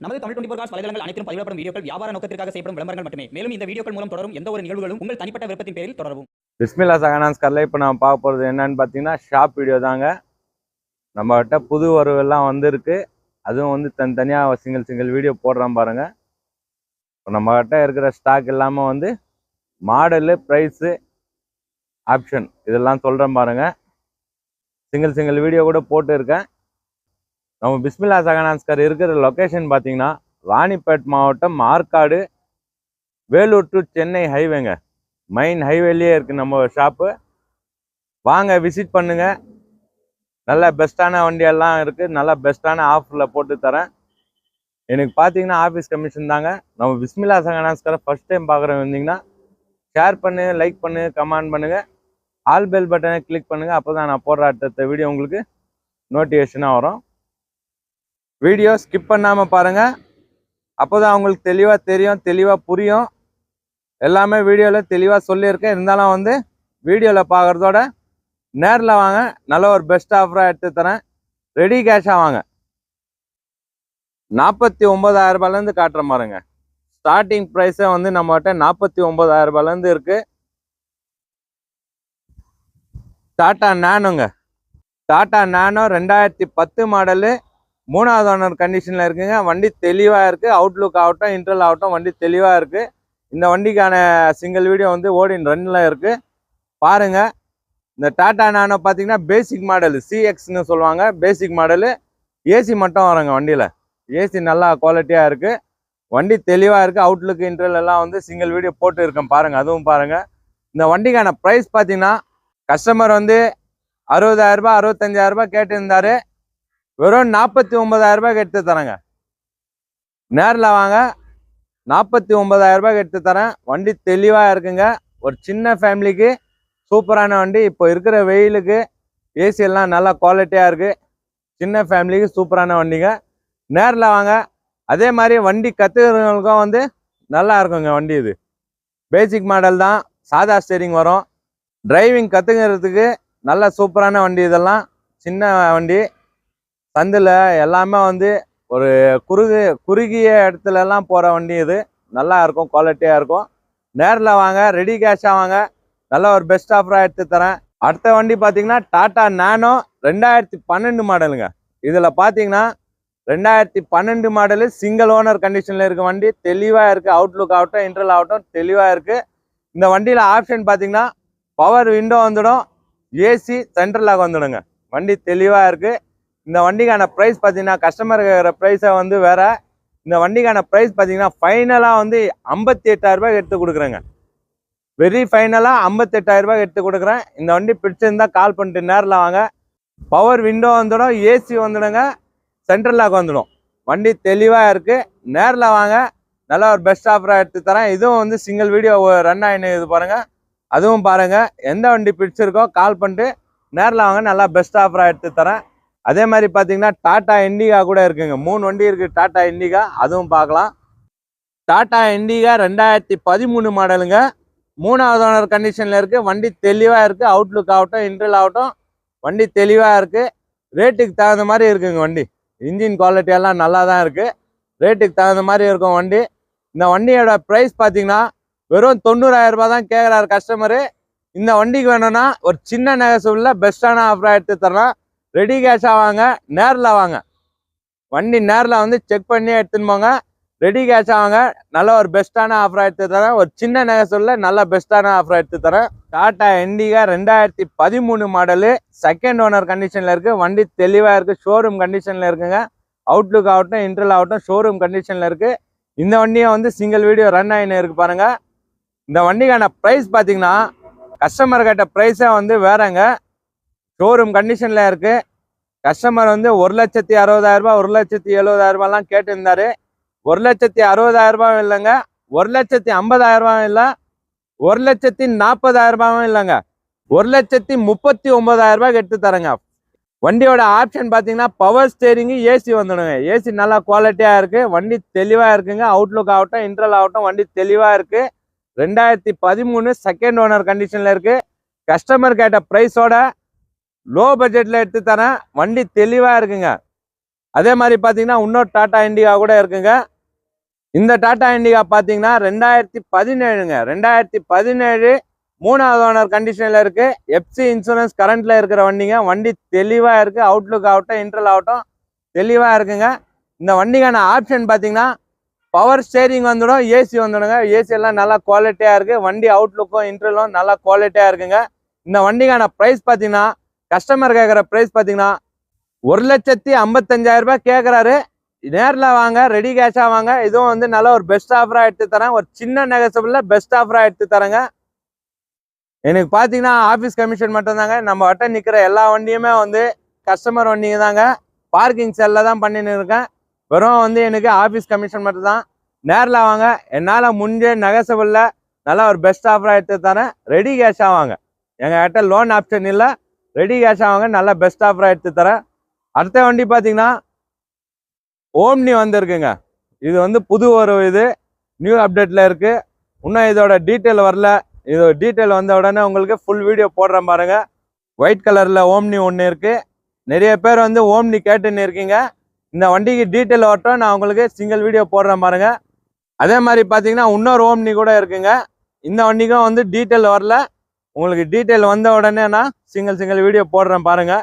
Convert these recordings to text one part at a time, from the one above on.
நமது Tamil twenty four cos வலைதளங்கள் அனைத்தும் பதிவிடப்படும் வீடியோக்கள் வியாபார நோக்கத்திற்காக செய்யப்படும் விளம்பரங்கள் மட்டுமே. மேலும் இந்த வீடியோக்கள் மூலம் தொடரும் எந்த ஒரு நிகழ்வுகளும் உங்கள் தனிப்பட்ட விருப்பத்தின் பேரில் தொடரவும். பிஸ்மில்லா சகனான்ஸ்கரில் இப்போ நம்ம பார்க்க போகிறது என்னன்னு பார்த்தீங்கன்னா ஷாப் வீடியோ தாங்க. நம்மகிட்ட புது வரவெல்லாம் வந்திருக்கு. அதுவும் வந்து தனித்தனியாக சிங்கிள் சிங்கிள் வீடியோ போடுறோம் பாருங்கள் இப்போ நம்மகிட்ட இருக்கிற ஸ்டாக் இல்லாமல் வந்து மாடலு ப்ரைஸு ஆப்ஷன் இதெல்லாம் சொல்கிறேன் பாருங்கள் சிங்கிள் சிங்கிள் வீடியோ கூட போட்டு இருக்கேன் நம்ம பிஸ்மில்லா சகனாஸ்கர் இருக்கிற லொக்கேஷன் பார்த்தீங்கன்னா ராணிப்பேட் மாவட்டம் ஆற்காடு வேலூர் டு சென்னை ஹைவேங்க மெயின் ஹைவேலேயே இருக்குது நம்ம ஷாப்பு வாங்க விசிட் பண்ணுங்க. நல்ல பெஸ்ட்டான வண்டியெல்லாம் இருக்குது நல்ல பெஸ்ட்டான ஆஃபரில் போட்டு தரேன். எனக்கு பார்த்தீங்கன்னா ஆஃபீஸ் கமிஷன் தாங்க. நம்ம பிஸ்மில்லா சங்கனாஸ்கரை ஃபர்ஸ்ட் டைம் பார்க்குறவங்க வந்தீங்கன்னா ஷேர் பண்ணு லைக் பண்ணு கமெண்ட் பண்ணுங்கள் ஆல் பெல் பட்டனை கிளிக் பண்ணுங்கள் அப்போ தான் நான் போடுற அடுத்த வீடியோ உங்களுக்கு நோட்டிஃபிகேஷனாக வரும். வீடியோ ஸ்கிப் பண்ணாமல் பாருங்கள் அப்போ தான் அவங்களுக்கு தெளிவாக தெரியும் தெளிவாக புரியும். எல்லாமே வீடியோவில் தெளிவாக சொல்லியிருக்கேன். இருந்தாலும் வந்து வீடியோவில் பார்க்குறதோட நேரில் வாங்க. நல்ல ஒரு பெஸ்ட் ஆஃபராக எடுத்து தரேன். ரெடி கேஷாக வாங்க. நாற்பத்தி ஒம்பதாயிரம் ரூபாயிலேருந்து காட்டுற மாதிரிங்க. ஸ்டார்டிங் ப்ரைஸே வந்து நம்மகிட்ட நாற்பத்தி ஒம்பதாயிரம் ரூபாயிலேருந்து இருக்குது டாட்டா நானுங்க டாட்டா நானோ ரெண்டாயிரத்தி பத்து மாடலு மூணாவது ஓனர் கண்டிஷனில் இருக்குங்க. வண்டி தெளிவாக இருக்குது அவுட்லுக் ஆகட்டும் இன்டர்வல் ஆகட்டும் வண்டி தெளிவாக இருக்குது இந்த வண்டிக்கான சிங்கிள் வீடியோ வந்து ஓடின் ரன்னில் இருக்குது பாருங்க. இந்த டாடா நானோ பார்த்தீங்கன்னா பேசிக் மாடல் சிஎக்ஸ்னு சொல்லுவாங்க. பேசிக் மாடலு ஏசி மட்டும் வருங்க வண்டியில். ஏசி நல்லா குவாலிட்டியாக இருக்குது வண்டி தெளிவாக இருக்குது அவுட்லுக் இன்டர்வல் எல்லாம் வந்து சிங்கிள் வீடியோ போட்டு இருக்கேன். பாருங்கள் அதுவும் பாருங்கள் இந்த வண்டிக்கான ப்ரைஸ் பார்த்தீங்கன்னா கஸ்டமர் வந்து அறுபதாயிரரூபா அறுபத்தஞ்சாயிரரூபா கேட்டிருந்தாரு. வெறும் நாற்பத்தி ஒன்பதாயிரம் ரூபாய்க்கு எடுத்து தரேங்க. நேரில் வாங்க. நாற்பத்தி ஒன்பதாயிரம் ரூபாய்க்கு எடுத்து தரேன். வண்டி தெளிவாக இருக்குங்க. ஒரு சின்ன ஃபேமிலிக்கு சூப்பரான வண்டி. இப்போ இருக்கிற வெயிலுக்கு ஏசி எல்லாம் நல்லா குவாலிட்டியாக இருக்குது சின்ன ஃபேமிலிக்கு சூப்பரான வண்டிங்க. நேரில் வாங்க. அதே மாதிரி வண்டி கற்றுக்கிறவங்களுக்கும் வந்து நல்லா இருக்குங்க வண்டி இது. பேசிக் மாடல் தான். சாதா ஸ்டேரிங் வரும். டிரைவிங் கற்றுக்கிறதுக்கு நல்ல சூப்பரான வண்டி இதெல்லாம். சின்ன வண்டி. சந்தில் எல்லாமே வந்து ஒரு குறுகு குறுகிய இடத்துல எல்லாம் போகிற வண்டி இது. நல்லா இருக்கும் குவாலிட்டியாக இருக்கும். நேரில் வாங்க ரெடி கேஷாக வாங்க. நல்ல ஒரு பெஸ்ட் ஆஃபராக எடுத்து தரேன். அடுத்த வண்டி பார்த்தீங்கன்னா டாட்டா நானோ ரெண்டாயிரத்தி பன்னெண்டு மாடலுங்க இதில் பார்த்தீங்கன்னா ரெண்டாயிரத்தி பன்னெண்டு மாடலு சிங்கிள் ஓனர் கண்டிஷனில் இருக்க வண்டி. தெளிவாக இருக்குது அவுட்லுக் ஆகட்டும் இன்டர்ல் ஆகட்டும் தெளிவாக இருக்குது இந்த வண்டியில் ஆப்ஷன் பார்த்தீங்கன்னா பவர் விண்டோ வந்துடும் ஏசி சென்ட்ரலாக வந்துடுங்க. வண்டி தெளிவாக இருக்குது இந்த வண்டிக்கான ப்ரைஸ் பார்த்தீங்கன்னா கஸ்டமர் ப்ரைஸை வந்து வேற. இந்த வண்டிக்கான ப்ரைஸ் பார்த்தீங்கன்னா ஃபைனலாக வந்து ஐம்பத்தி எட்டாயிரம் எடுத்து கொடுக்குறேங்க. வெரி ஃபைனலாக ஐம்பத்தெட்டாயிரம் ரூபாய் எடுத்து கொடுக்குறேன். இந்த வண்டி பிடிச்சிருந்தா கால் பண்ணிட்டு நேரில் வாங்க. பவர் விண்டோ வந்துடும் ஏசி வந்துடுங்க. சென்ட்ரல் லாக் வந்துடும். வண்டி தெளிவாக இருக்குது நேரில் வாங்க. நல்லா ஒரு பெஸ்ட் ஆஃபராக எடுத்து தரேன். இதுவும் வந்து சிங்கிள் வீடியோ ரன் ஆகினு இது பாருங்கள் அதுவும் பாருங்கள் எந்த வண்டி பிடிச்சிருக்கோ கால் பண்ணிட்டு நேரில் வாங்க. நல்லா பெஸ்ட் ஆஃபராக எடுத்து தரேன். அதே மாதிரி பார்த்தீங்கன்னா டாடா இண்டிகா கூட இருக்குங்க. மூணு வண்டி இருக்குது டாடா இண்டிகா. அதுவும் பார்க்கலாம். டாடா இண்டிகா ரெண்டாயிரத்தி பதிமூணு மாடலுங்க. மூணாவது ஓனர் கண்டிஷனில் இருக்குது வண்டி தெளிவாக இருக்குது அவுட்லுக் ஆகட்டும் இன்டர்ல் ஆகட்டும் வண்டி தெளிவாக இருக்குது ரேட்டுக்கு தகுந்த மாதிரி இருக்குங்க வண்டி. இன்ஜின் குவாலிட்டி எல்லாம் நல்லா தான் இருக்குது ரேட்டுக்கு தகுந்த மாதிரி இருக்கும் வண்டி. இந்த வண்டியோட ப்ரைஸ் பார்த்தீங்கன்னா வெறும் தொண்ணூறாயிரம் தான் கேட்குறாரு கஸ்டமரு இந்த வண்டிக்கு வேணும்னா ஒரு சின்ன நெகசிவில் பெஸ்ட்டான ஆஃபராக எடுத்து தரலாம். ரெடி கேஷாக வாங்க நேரில் வாங்க. வண்டி நேரில் வந்து செக் பண்ணி எடுத்துன்னு போங்க. ரெடி கேஷாக வாங்க நல்ல ஒரு பெஸ்ட்டான ஆஃபராக எடுத்து தரேன். ஒரு சின்ன நெகசிவில் நல்ல பெஸ்ட்டான ஆஃபராக எடுத்து தரேன். டாடா இண்டிகா ரெண்டாயிரத்தி பதிமூணு மாடலு செகண்ட் ஓனர் கண்டிஷனில் இருக்குது வண்டி தெளிவாக இருக்குது ஷோரூம் கண்டிஷனில் இருக்குங்க. அவுட்லுக் ஆகட்டும் இன்டர்ல் ஆகட்டும் ஷோரூம் கண்டிஷனில் இருக்குது இந்த வண்டியை வந்து சிங்கிள் வீடியோ ரன் ஆகினு இருக்கு பாருங்கள் இந்த வண்டிக்கான ப்ரைஸ் பார்த்தீங்கன்னா கஸ்டமர் கேட்ட ப்ரைஸே வந்து வேறங்க. ஷோரூம் கண்டிஷனில் இருக்குது கஸ்டமர் வந்து ஒரு லட்சத்தி அறுபதாயிரரூபா ஒரு லட்சத்தி எழுபதாயிரரூபாலாம் கேட்டிருந்தாரு. ஒரு லட்சத்தி அறுபதாயிரரூபாவும் இல்லைங்க. ஒரு லட்சத்தி ஐம்பதாயிரரூபாவும் இல்லை. ஒரு லட்சத்தி நாற்பதாயிரரூபாவும் இல்லைங்க. ஒரு லட்சத்தி முப்பத்தி ஒம்பதாயிரரூபாய்க்கு எடுத்து தரேங்க. வண்டியோட ஆப்ஷன் பார்த்தீங்கன்னா பவர் ஸ்டேரிங்கு ஏசி வந்துடுங்க. ஏசி நல்லா குவாலிட்டியாக இருக்குது வண்டி தெளிவாக இருக்குங்க. அவுட்லுக் ஆகட்டும் இன்ட்ரல் ஆகட்டும் வண்டி தெளிவாக இருக்குது ரெண்டாயிரத்தி பதிமூணு செகண்ட் ஓனர் கண்டிஷனில் இருக்குது கஸ்டமர் கேட்ட ப்ரைஸோட லோ பட்ஜெட்டில் எடுத்து தரேன் வண்டி தெளிவாக இருக்குங்க. அதே மாதிரி பார்த்தீங்கன்னா இன்னொரு டாடா இண்டிகா கூட இருக்குங்க. இந்த டாட்டா இண்டிகா பார்த்தீங்கன்னா ரெண்டாயிரத்தி பதினேழுங்க. ரெண்டாயிரத்தி பதினேழு மூணாவது ஓனர் கண்டிஷனில் இருக்குது எஃப்சி இன்சூரன்ஸ் கரண்ட்டில் இருக்கிற வண்டிங்க. வண்டி தெளிவாக இருக்குது அவுட்லுக் ஆகட்டும் இன்டர்வல் ஆகட்டும் தெளிவாக இருக்குங்க. இந்த வண்டிக்கான ஆப்ஷன் பார்த்தீங்கன்னா பவர் ஸ்டேரிங் வந்துடும் ஏசி வந்துடுங்க. ஏசி எல்லாம் நல்லா குவாலிட்டியாக இருக்குது வண்டி அவுட்லுக்கும் இன்டர்வலும் நல்லா குவாலிட்டியாக இருக்குங்க. இந்த வண்டிக்கான ப்ரைஸ் பார்த்தீங்கன்னா கஸ்டமர் கேட்குற ப்ரைஸ் பார்த்தீங்கன்னா ஒரு லட்சத்தி ஐம்பத்தஞ்சாயிரம் ரூபாய் கேட்குறாரு நேரில் வாங்க ரெடி கேஷாக வாங்க. இதுவும் வந்து நல்ல ஒரு பெஸ்ட் ஆஃபராக எடுத்து தரேன். ஒரு சின்ன நெகசபிளில் பெஸ்ட் ஆஃபராக எடுத்து தரேங்க. எனக்கு பார்த்தீங்கன்னா ஆஃபீஸ் கமிஷன் மட்டும்தாங்க. நம்ம வட்ட நிற்கிற எல்லா வண்டியுமே வந்து கஸ்டமர் வண்டிங்க தாங்க. பார்க்கிங் செல்லில் தான் பண்ணின்னு இருக்கேன். வெறும் வந்து எனக்கு ஆஃபீஸ் கமிஷன் மட்டும்தான். நேரில் வாங்க. என்னால் முடிஞ்ச நெகசபிளில் நல்லா ஒரு பெஸ்ட் ஆஃபராக எடுத்து தரேன். ரெடி கேஷாக வாங்க. எங்கள்கிட்ட லோன் ஆப்ஷன் இல்லை. ரெடி கேஷாக வாங்க நல்லா பெஸ்ட் ஆஃபராக எடுத்து தரேன். அடுத்த வண்டி பார்த்தீங்கன்னா ஓம்னி வந்திருக்குங்க. இது வந்து புது ஒரு இது நியூ அப்டேட்டில் இருக்குது இன்னும் இதோட டீட்டெயில் வரல. இது டீட்டெயில் வந்த உடனே உங்களுக்கு ஃபுல் வீடியோ போடுறேன் பாருங்கள் ஒயிட் கலரில் ஓம்னி ஒன்று இருக்குது நிறைய பேர் வந்து ஓம்னி கேட்டுன்னு இருக்கீங்க. இந்த வண்டிக்கு டீட்டெயில் வரட்டும். நான் உங்களுக்கு சிங்கிள் வீடியோ போடுறேன் பாருங்கள் அதே மாதிரி பார்த்தீங்கன்னா இன்னொரு ஓம்னி கூட இருக்குங்க. இந்த வண்டிக்கும் வந்து டீட்டெயில் வரல. உங்களுக்கு டீட்டெயில் வந்த உடனே நான் சிங்கிள் சிங்கிள் வீடியோ போடுறேன் பாருங்க.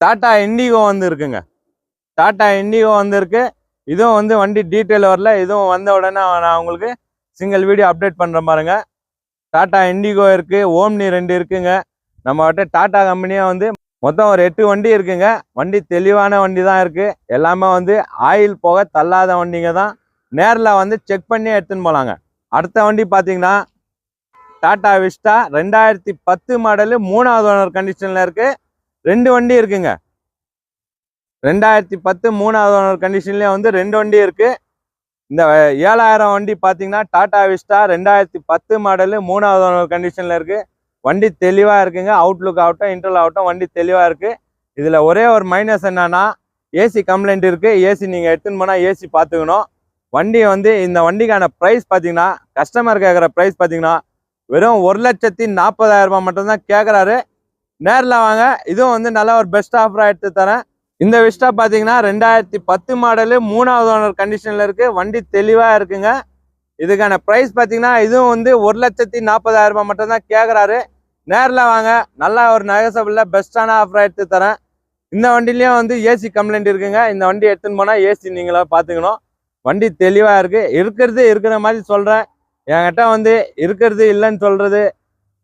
டாட்டா இண்டிகோ வந்து இருக்குங்க டாட்டா இண்டிகோ வந்திருக்கு. இதுவும் வந்து வண்டி டீட்டெயில் வரல. இதுவும் வந்த உடனே நான் உங்களுக்கு சிங்கிள் வீடியோ அப்டேட் பண்ணுறேன் பாருங்க. டாட்டா இண்டிகோ இருக்குது ஓம்னி ரெண்டு இருக்குங்க. நம்மகிட்ட டாட்டா கம்பெனியாக வந்து மொத்தம் ஒரு எட்டு வண்டி இருக்குங்க. வண்டி தெளிவான வண்டி தான் இருக்குது எல்லாமே வந்து ஆயில் போக தள்ளாத வண்டிங்க தான். நேரில் வந்து செக் பண்ணி எடுத்துன்னு போகலாங்க அடுத்த வண்டி பார்த்தீங்கன்னா டாடா விஸ்டா ரெண்டாயிரத்தி பத்து மாடலு மூணாவது ஓனர் கண்டிஷனில் இருக்கு. ரெண்டு வண்டி இருக்குங்க. ரெண்டாயிரத்தி பத்து மூணாவது ஓனர் கண்டிஷன்லேயே வந்து ரெண்டு வண்டி இருக்கு. இந்த ஏழாயிரம் வண்டி பார்த்தீங்கன்னா டாடா விஸ்டா ரெண்டாயிரத்தி பத்து மாடலு மூணாவது ஓனர் கண்டிஷனில் இருக்கு. வண்டி தெளிவாக இருக்குங்க. அவுட்லுக் ஆகட்டும் இன்டர்வல் ஆகட்டும் வண்டி தெளிவாக இருக்கு. இதில் ஒரே ஒரு மைனஸ் என்னன்னா ஏசி கம்ப்ளைண்ட் இருக்கு. ஏசி நீங்கள் எடுத்துன்னு போனால் ஏசி பார்த்துக்கணும் வண்டி வந்து இந்த வண்டிக்கான ப்ரைஸ் பார்த்தீங்கன்னா கஸ்டமர் கேட்குற ப்ரைஸ் பார்த்தீங்கன்னா வெறும் ஒரு லட்சத்தி நாற்பதாயிரம் ரூபாய் மட்டும்தான் கேட்குறாரு நேரில் வாங்க. இதுவும் வந்து நல்ல ஒரு பெஸ்ட் ஆஃபராக எடுத்து தரேன். இந்த விஸ்டா பார்த்தீங்கன்னா ரெண்டாயிரத்தி பத்து மாடலு மூணாவது ஓனர் கண்டிஷனில் இருக்குது வண்டி தெளிவாக இருக்குங்க. இதுக்கான ப்ரைஸ் பார்த்தீங்கன்னா இதுவும் வந்து ஒரு லட்சத்தி நாற்பதாயிரம் ரூபாய் மட்டும்தான் கேட்குறாரு நேரில் வாங்க. நல்லா ஒரு நகசபிளில் பெஸ்ட்டான ஆஃபராக எடுத்து தரேன். இந்த வண்டிலையும் வந்து ஏசி கம்ப்ளைண்ட் இருக்குங்க. இந்த வண்டி எடுத்துன்னு போனால் ஏசி நீங்களாக பார்த்துக்கணும் வண்டி தெளிவாக இருக்குது இருக்கிறது இருக்கிற மாதிரி சொல்கிறேன் என்கிட்ட வந்து இருக்கிறது இல்லைன்னு சொல்கிறது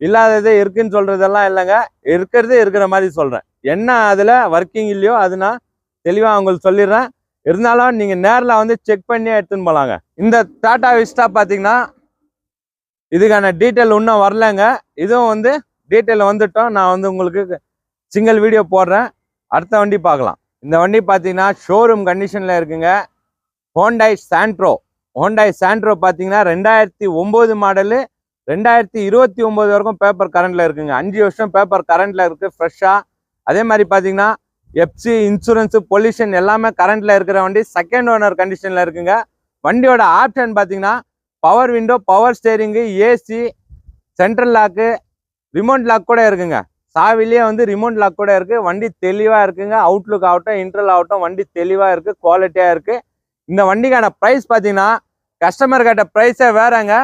இல்லாதது இருக்குன்னு சொல்கிறதெல்லாம் இல்லைங்க. இருக்கிறது இருக்கிற மாதிரி சொல்கிறேன் என்ன அதில் ஒர்க்கிங் இல்லையோ அது நான் தெளிவாக உங்களுக்கு சொல்லிடுறேன். இருந்தாலும் நீங்கள் நேரில் வந்து செக் பண்ணி எடுத்துன்னு போகலாங்க இந்த டாட்டா விஸ்டா பார்த்தீங்கன்னா இதுக்கான டீட்டெயில் இன்னும் வரலங்க. இதுவும் வந்து டீட்டெயில் வந்துட்டோம். நான் வந்து உங்களுக்கு சிங்கிள் வீடியோ போடுறேன். அடுத்த வண்டி பார்க்கலாம். இந்த வண்டி பார்த்தீங்கன்னா ஷோரூம் கண்டிஷனில் இருக்குங்க. ஹோண்டாய் சாண்ட்ரோ ஹோண்டாய் சாண்ட்ரோ பார்த்தீங்கன்னா ரெண்டாயிரத்தி ஒம்பது மாடலு ரெண்டாயிரத்தி இருபத்தி ஒம்பது வரைக்கும் பேப்பர் கரண்ட்டில் இருக்குங்க. அஞ்சு வருஷம் பேப்பர் கரண்ட்டில் இருக்குது ஃப்ரெஷ்ஷாக அதே மாதிரி பார்த்தீங்கன்னா எஃப்சி இன்சூரன்ஸு பொல்யூஷன் எல்லாமே கரண்ட்டில் இருக்கிற வண்டி செகண்ட் ஓனர் கண்டிஷனில் இருக்குங்க. வண்டியோட ஆப்ஷன் பார்த்தீங்கன்னா power window power steering AC central lock remote lock கூட இருக்குங்க. சாவிலேயே வந்து ரிமோட் லாக் கூட இருக்குது வண்டி தெளிவாக இருக்குங்க. அவுட்லுக் ஆகட்டும் இன்ட்ரல் ஆகட்டும் வண்டி தெளிவாக இருக்குது குவாலிட்டியாக இருக்குது இந்த வண்டிக்கான ப்ரைஸ் பார்த்தீங்கன்னா கஸ்டமர் கேட்ட ப்ரைஸே வேறங்க.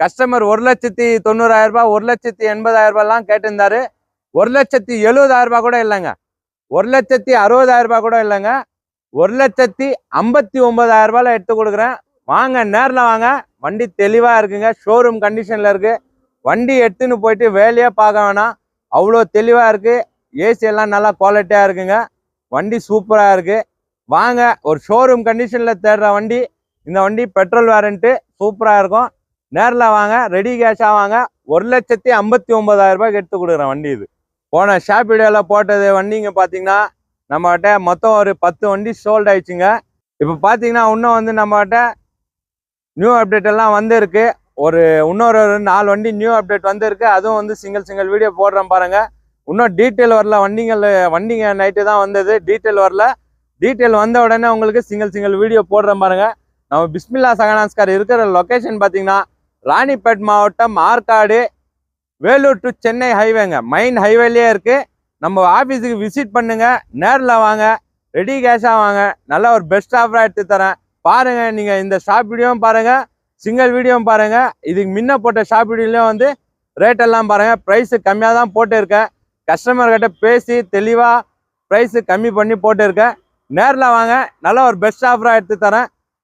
கஸ்டமர் ஒரு லட்சத்தி தொண்ணூறாயிரம் ரூபாய் ஒரு லட்சத்தி எண்பதாயிரம் ரூபாய்லாம் கேட்டிருந்தாரு. ஒரு லட்சத்தி எழுபதாயிரம் ரூபாய் கூட இல்லைங்க. ஒரு லட்சத்தி அறுபதாயிரம் ரூபாய் கூட இல்லைங்க. ஒரு லட்சத்தி ஐம்பத்தி ஒன்பதாயிரம் ரூபாயில எடுத்து கொடுக்குறேன். வாங்க நேரில் வாங்க. வண்டி தெளிவாக இருக்குங்க. ஷோரூம் கண்டிஷனில் இருக்குது வண்டி எடுத்துன்னு போயிட்டு வேலையே பார்க்க வேணாம். அவ்வளோ தெளிவாக இருக்குது ஏசி எல்லாம் நல்லா குவாலிட்டியாக இருக்குங்க. வண்டி சூப்பராக இருக்குது வாங்க ஒரு ஷோரூம் கண்டிஷனில் தேடுற வண்டி. இந்த வண்டி பெட்ரோல் வேரண்ட்டு சூப்பராக இருக்கும். நேரில் வாங்க ரெடி கேஷாக வாங்க. ஒரு லட்சத்தி ஐம்பத்தி ஒன்பதாயிரம் ரூபாய்க்கு எடுத்து கொடுக்குறேன் வண்டி இது. போன ஷாப் வீடியோவில் போட்டது வண்டிங்க பார்த்தீங்கன்னா நம்மகிட்ட மொத்தம் ஒரு பத்து வண்டி சோல்ட் ஆயிடுச்சுங்க. இப்போ பார்த்தீங்கன்னா இன்னும் வந்து நம்மகிட்ட நியூ அப்டேட் எல்லாம் வந்திருக்கு. ஒரு இன்னொரு ஒரு நாலு வண்டி நியூ அப்டேட் வந்திருக்கு. அதுவும் வந்து சிங்கிள் சிங்கிள் வீடியோ போடுறேன் பாருங்கள் இன்னும் டீட்டெயில் வரல வண்டிங்கள் வண்டிங்க நைட்டு தான் வந்தது. டீட்டெயில் வரல. டீட்டெயில் வந்த உடனே உங்களுக்கு சிங்கிள் சிங்கிள் வீடியோ போடுறேன் பாருங்க. நம்ம பிஸ்மில்லா சகனாஸ்கார் இருக்கிற லொக்கேஷன் பார்த்தீங்கன்னா ராணிப்பேட் மாவட்டம் ஆற்காடு வேலூர் டு சென்னை ஹைவேங்க மெயின் ஹைவேலயே இருக்குது நம்ம ஆஃபீஸுக்கு விசிட் பண்ணுங்க. நேரில் வாங்க. ரெடி கேஷாக வாங்க. நல்ல ஒரு பெஸ்ட் ஆஃபராக எடுத்து தரேன். பாருங்கள் நீங்கள் இந்த ஷாப் வீடியோவும் பாருங்கள் சிங்கிள் வீடியோவும் பாருங்கள் இதுக்கு முன்ன போட்ட ஷாப் வீடியோலையும் வந்து ரேட் எல்லாம் ப்ரைஸு கம்மியாக தான் போட்டிருக்கேன். கஸ்டமர்கிட்ட பேசி தெளிவாக ப்ரைஸு கம்மி பண்ணி போட்டிருக்கேன். நேரில் வாங்க. நல்ல ஒரு பெஸ்ட் ஆஃபராக எடுத்து தரேன்.